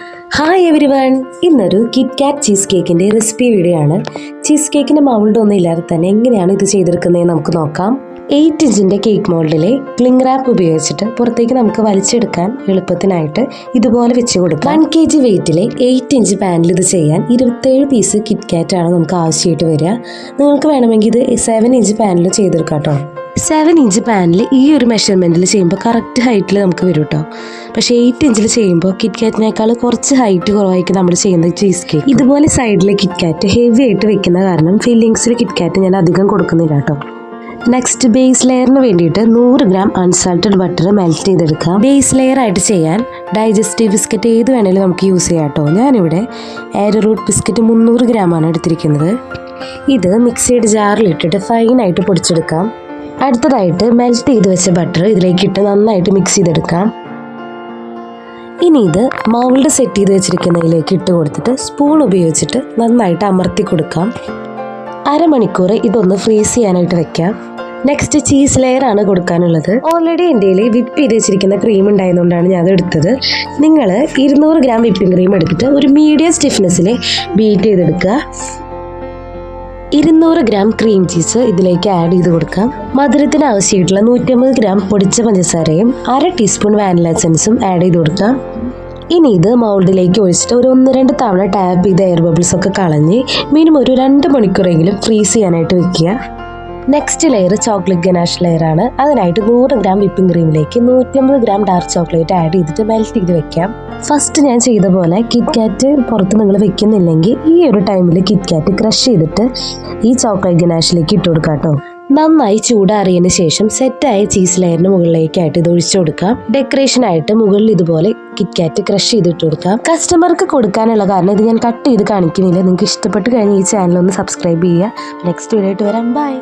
Hi everyone ഇന്നൊരു KitKat cheese കേക്കിന്റെ recipe video ആണ് ചീസ് കേക്കിന്റെ മൗൾഡ് ഒന്നും ഇല്ലാതെ തന്നെ എങ്ങനെയാണ് ഇത് ചെയ്തെടുക്കുന്നതെന്ന് നമുക്ക് നോക്കാം. എയ്റ്റ് ഇഞ്ചിന്റെ കേക്ക് മോൾഡിലെ ക്ലിംഗ് റാപ്പ് ഉപയോഗിച്ചിട്ട് പുറത്തേക്ക് നമുക്ക് വലിച്ചെടുക്കാൻ എളുപ്പത്തിനായിട്ട് ഇതുപോലെ വെച്ച് കൊടുക്കാം. വൺ കെ ജി വെയിറ്റിലെ എയ്റ്റ് ഇഞ്ച് പാനിൽ ഇത് ചെയ്യാൻ ഇരുപത്തേഴ് പീസ് കിറ്റ് കാറ്റ് ആണ് നമുക്ക് ആവശ്യമായിട്ട് വരിക. നിങ്ങൾക്ക് വേണമെങ്കിൽ ഇത് സെവൻ ഇഞ്ച് പാനിൽ ചെയ്തെടുക്കാം കേട്ടോ. സെവൻ ഇഞ്ച് പാനിൽ ഈ ഒരു മെഷർമെന്റിൽ ചെയ്യുമ്പോൾ കറക്റ്റ് ഹൈറ്റിൽ നമുക്ക് വരും കേട്ടോ പക്ഷേ എയ്റ്റ് ഇഞ്ചിൽ ചെയ്യുമ്പോൾ കിറ്റ് കാറ്റിനേക്കാൾ കുറച്ച് ഹൈറ്റ് കുറവായിരിക്കും നമ്മൾ ചെയ്യുന്ന ചീസ് കേക്ക് ഇതുപോലെ സൈഡിലെ കിറ്റ് കാറ്റ് ഹെവി ആയിട്ട് വെക്കുന്ന കാരണം ഫില്ലിങ്സിൽ കിറ്റ് കാറ്റ് ഞാൻ അധികം കൊടുക്കുന്നില്ല കേട്ടോ. നെക്സ്റ്റ് ബേസ് ലെയറിന് വേണ്ടിയിട്ട് നൂറ് ഗ്രാം അൺസാൾട്ടഡ് ബട്ടർ മെൽറ്റ് ചെയ്തെടുക്കാം. ബേസ് ലെയർ ആയിട്ട് ചെയ്യാൻ ഡൈജസ്റ്റീവ് ബിസ്ക്കറ്റ് ഏത് വേണേലും നമുക്ക് യൂസ് ചെയ്യാം കേട്ടോ. ഞാനിവിടെ എയർ റൂട്ട് ബിസ്ക്കറ്റ് മുന്നൂറ് ഗ്രാമാണ് എടുത്തിരിക്കുന്നത്. ഇത് മിക്സിയുടെ ജാറിലിട്ടിട്ട് ഫൈനായിട്ട് പൊടിച്ചെടുക്കാം. അടുത്തതായിട്ട് മെൽറ്റ് ചെയ്ത് വെച്ച ബട്ടർ ഇതിലേക്ക് ഇട്ട് നന്നായിട്ട് മിക്സ് ചെയ്തെടുക്കാം. ഇനി ഇത് മൗൾഡ് സെറ്റ് ചെയ്ത് വെച്ചിരിക്കുന്നതിലേക്ക് ഇട്ട് കൊടുത്തിട്ട് സ്പൂൺ ഉപയോഗിച്ചിട്ട് നന്നായിട്ട് അമർത്തി കൊടുക്കാം. അരമണിക്കൂർ ഇതൊന്ന് ഫ്രീസ് ചെയ്യാനായിട്ട് വെക്കാം. നെക്സ്റ്റ് ചീസ് ലെയർ ആണ് കൊടുക്കാനുള്ളത്. ഓൾറെഡി എന്റെ കയ്യിൽ വിപ്പ് ചെയ്ത് വെച്ചിരിക്കുന്ന ക്രീം ഉണ്ടായതുകൊണ്ടാണ് ഞാൻ അതെടുത്തത് നിങ്ങൾ ഇരുന്നൂറ് ഗ്രാം വിപ്പിംഗ് ക്രീം എടുത്തിട്ട് ഒരു മീഡിയം സ്റ്റിഫ്നെസ്സിൽ ബീറ്റ് ചെയ്തെടുക്കുക. ഇരുന്നൂറ് ഗ്രാം ക്രീം ചീസ് ഇതിലേക്ക് ആഡ് ചെയ്ത് കൊടുക്കാം. മധുരത്തിന് ആവശ്യമായിട്ടുള്ള നൂറ്റമ്പത് ഗ്രാം പൊടിച്ച പഞ്ചസാരയും അര ടീസ്പൂൺ വാനില എസൻസും ആഡ് ചെയ്ത് കൊടുക്കാം. ഇനി ഇത് മൗൾഡിലേക്ക് ഒഴിച്ചിട്ട് ഒരു ഒന്ന് രണ്ട് തവണ ടാപ്പ് ചെയ്ത് എയർ ബബിൾസ് ഒക്കെ കളഞ്ഞ് മിനിമം ഒരു രണ്ട് മണിക്കൂറെങ്കിലും ഫ്രീസ് ചെയ്യാനായിട്ട് വെക്കുക. Next layer chocolate ganache layer ആണ്. അതിനായിട്ട് നൂറ് ഗ്രാം വിപ്പിംഗ് ക്രീമിലേക്ക് നൂറ്റമ്പത് ഗ്രാം ഡാർക്ക് ചോക്ലേറ്റ് ആഡ് ചെയ്തിട്ട് മെൽറ്റ് ചെയ്ത് വെക്കാം. ഫസ്റ്റ് ഞാൻ ചെയ്ത പോലെ കിറ്റ് കാറ്റ് പുറത്ത് നിങ്ങൾ വെക്കുന്നില്ലെങ്കിൽ ഈ ഒരു ടൈമിൽ കിറ്റ് കാറ്റ് ക്രഷ് ചെയ്തിട്ട് ഈ ചോക്ലേറ്റ് ഗനാഷിലേക്ക് ഇട്ട് കൊടുക്കാം കേട്ടോ. നന്നായി ചൂടാറിയതിന് ശേഷം സെറ്റായ ചീസ് ലെയറിന് മുകളിലേക്കായിട്ട് ഇത് ഒഴിച്ചു കൊടുക്കാം. ഡെക്കറേഷൻ ആയിട്ട് മുകളിൽ ഇതുപോലെ കിറ്റ് കാറ്റ് ക്രഷ് ചെയ്തിട്ട് കൊടുക്കാം. കസ്റ്റമർക്ക് കൊടുക്കാനുള്ള കാരണം ഇത് ഞാൻ കട്ട് ചെയ്ത് കാണിക്കുന്നില്ല. നിങ്ങൾക്ക് ഇഷ്ടപ്പെട്ട് കഴിഞ്ഞ് ഈ ചാനൽ ഒന്ന് സബ്സ്ക്രൈബ് ചെയ്യുക. നെക്സ്റ്റ് വീഡിയോ ആയിട്ട് വരാം. ബൈ